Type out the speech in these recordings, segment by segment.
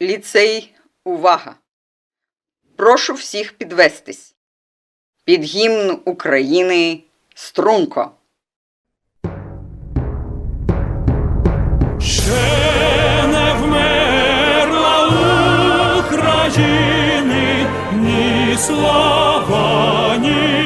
Ліцей, увага! Прошу всіх підвестись. Під гімн України струнко. Ще не вмерла України ні слава, ні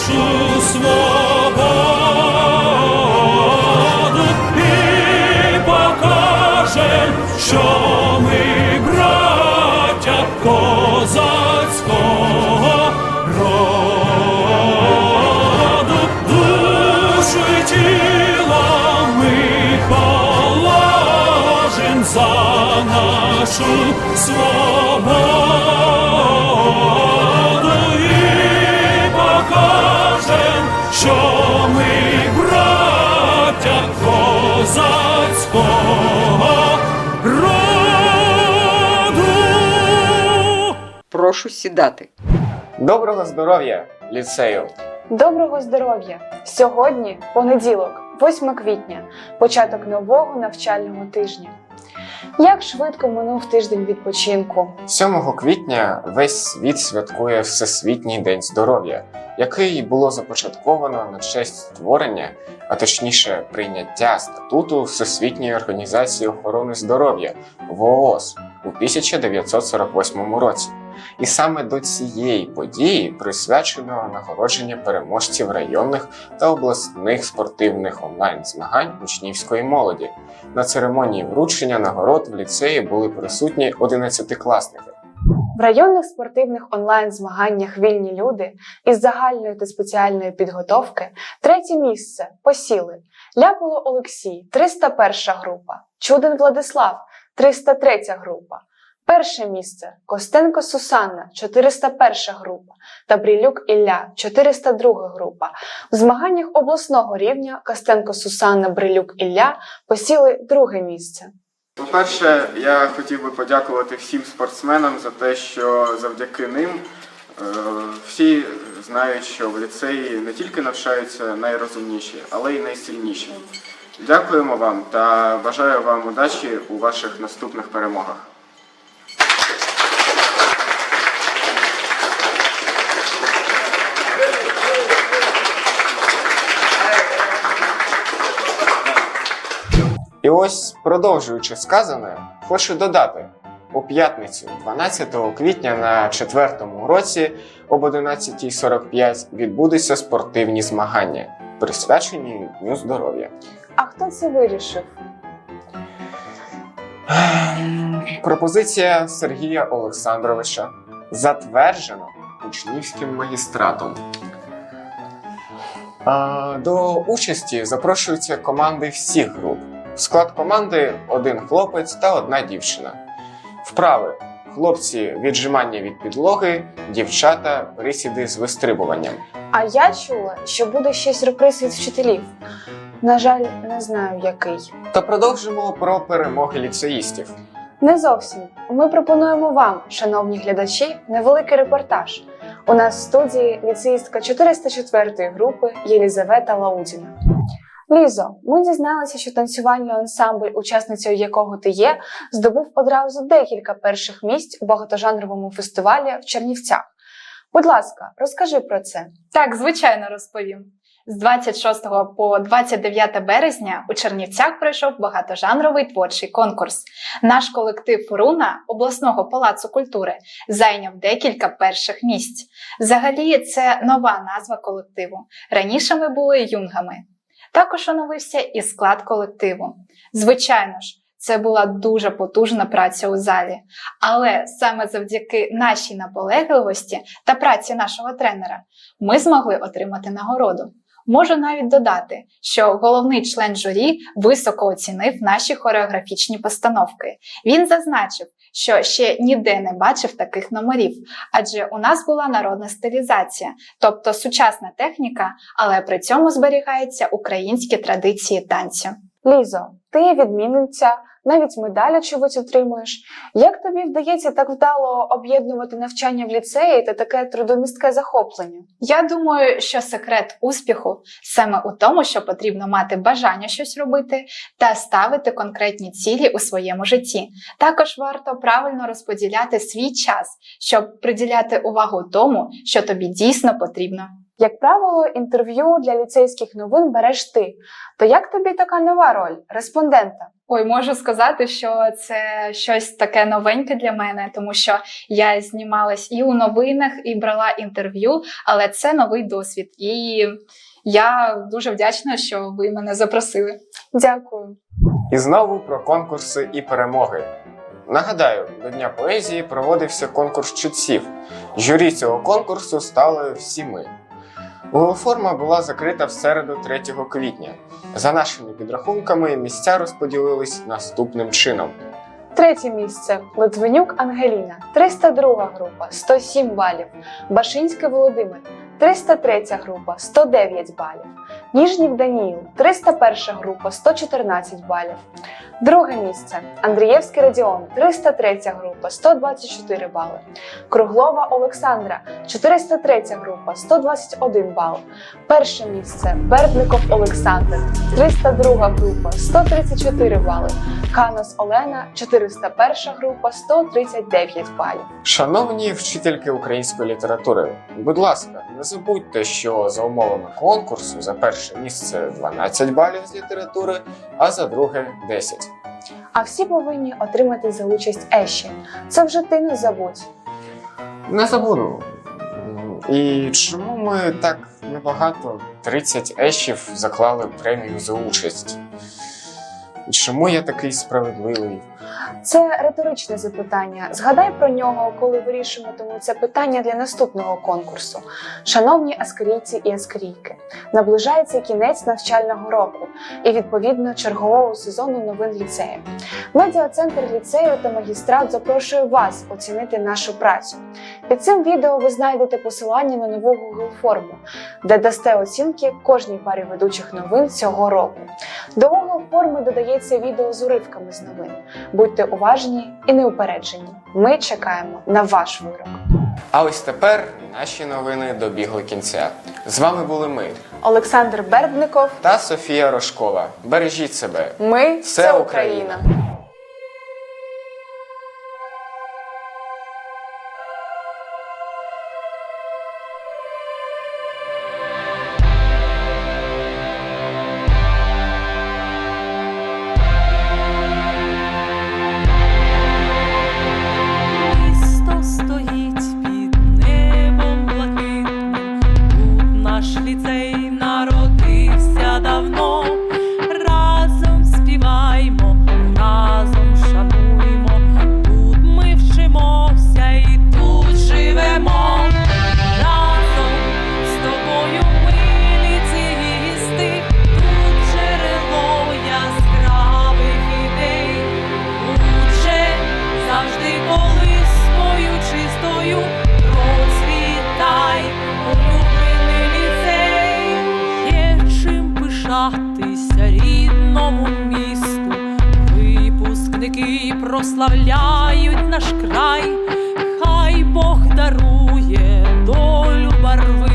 нашу свободу і покажем, що ми браття козацького роду, душу тіло ми положим за нашу свободу Прошу сідати. Доброго здоров'я, ліцею! Доброго здоров'я! Сьогодні понеділок, 8 квітня, початок нового навчального тижня. Як швидко минув тиждень відпочинку. 7 квітня весь світ святкує Всесвітній день здоров'я, який було започатковано на честь створення, а точніше прийняття статуту Всесвітньої організації охорони здоров'я ВООЗ у 1948 році. І саме до цієї події присвячено нагородження переможців районних та обласних спортивних онлайн-змагань учнівської молоді. На церемонії вручення нагород в ліцеї були присутні 11-класники. В районних спортивних онлайн-змаганнях вільні люди із загальної та спеціальної підготовки третє місце посіли Ляполо Олексій, 301 група, Чуден Владислав, 303 група. Перше місце Костенко Сусанна, 401 група та Брілюк Ілля, 402 група. В змаганнях обласного рівня Костенко Сусанна, Брилюк Ілля посіли друге місце. По-перше, я хотів би подякувати всім спортсменам за те, що завдяки ним е, всі знають, що в ліцеї не тільки навчаються найрозумніші, але й найсильніші. Дякуємо вам та бажаю вам удачі у ваших наступних перемогах. І ось, продовжуючи сказане, хочу додати: у п'ятницю, 12 квітня на четвертому уроці об 11.45 відбудуться спортивні змагання, присвячені Дню здоров'я. А хто це вирішив? Пропозиція Сергія Олександровича затверджено учнівським магістратом. До участі запрошуються команди всіх груп. Склад команди один хлопець та одна дівчина. Вправи хлопці віджимання від підлоги, дівчата присіди з вистрибуванням. А я чула, що буде ще сюрприз від вчителів. На жаль, не знаю який. Та продовжимо про перемоги ліцеїстів. Не зовсім. Ми пропонуємо вам, шановні глядачі, невеликий репортаж. У нас в студії ліцеїстка 404 групи Єлізавета Лаудіна. Лізо, ми дізналися, що танцювальний ансамбль, учасницею якого ти є, здобув одразу декілька перших місць у багатожанровому фестивалі в Чернівцях. Будь ласка, розкажи про це. Так, звичайно, розповім. З 26 по 29 березня у Чернівцях пройшов багатожанровий творчий конкурс. Наш колектив Руна обласного палацу культури зайняв декілька перших місць. Взагалі, це нова назва колективу. Раніше ми були юнгами. Також оновився і склад колективу. Звичайно ж, це була дуже потужна праця у залі. Але саме завдяки нашій наполегливості та праці нашого тренера ми змогли отримати нагороду. Можу навіть додати, що головний член журі високо оцінив наші хореографічні постановки. Він зазначив, що ще ніде не бачив таких номерів, адже у нас була народна стилізація, тобто сучасна техніка, але при цьому зберігаються українські традиції танцю. Лізо, ти відмінниця, навіть медаль, очевидь, отримуєш. Як тобі вдається так вдало об'єднувати навчання в ліцеї та таке трудомістке захоплення? Я думаю, що секрет успіху саме у тому, що потрібно мати бажання щось робити та ставити конкретні цілі у своєму житті. Також варто правильно розподіляти свій час, щоб приділяти увагу тому, що тобі дійсно потрібно. Як правило, інтерв'ю для ліцейських новин береш ти. То як тобі така нова роль респондента? Ой, можу сказати, що це щось таке новеньке для мене, тому що я знімалась і у новинах, і брала інтерв'ю, але це новий досвід. І я дуже вдячна, що ви мене запросили. Дякую. І знову про конкурси і перемоги. Нагадаю, до Дня поезії проводився конкурс читців. Журі цього конкурсу стали всі ми. Форма була закрита в середу 3 квітня. За нашими підрахунками, місця розподілились наступним чином. Третє місце Литвинюк Ангеліна, 302 група, 107 балів. Башинський Володимир, 303 група, 109 балів. Ніжнів Даніїл, 301 група, 114 балів. Друге місце Андрієвський Радіон, 303 група, 124 бали. Круглова Олександра, 403 група, 121 бал. Перше місце Бердников Олександр, 302 група, 134 бали. Канос Олена, 401 група, 139 балів. Шановні вчительки української літератури, будь ласка, не забудьте, що за умовами конкурсу за перше місце 12 балів з літератури, а за друге 10. А всі повинні отримати за участь Еші. Це вже ти не забудь. Не забуду. І чому ми так небагато 30 ешів заклали премію за участь? Чому я такий справедливий? Це риторичне запитання. Згадай про нього, коли вирішуватимемо це питання для наступного конкурсу. Шановні аскарійці і аскарійки, наближається кінець навчального року і відповідно чергового сезону новин ліцею. Медіа-центр ліцею та магістрат запрошує вас оцінити нашу працю. Під цим відео ви знайдете посилання на нову Google форму, де дасте оцінки кожній парі ведучих новин цього року. До Google форми додається відео з уривками з новин. Будьте уважні і неупереджені. Ми чекаємо на ваш вирок. А ось тепер наші новини добігли кінця. З вами були ми Олександр Бердников. та Софія Рожкова. Бережіть себе. Ми Це Україна. Прославляють наш край, хай Бог дарує долю барвисту,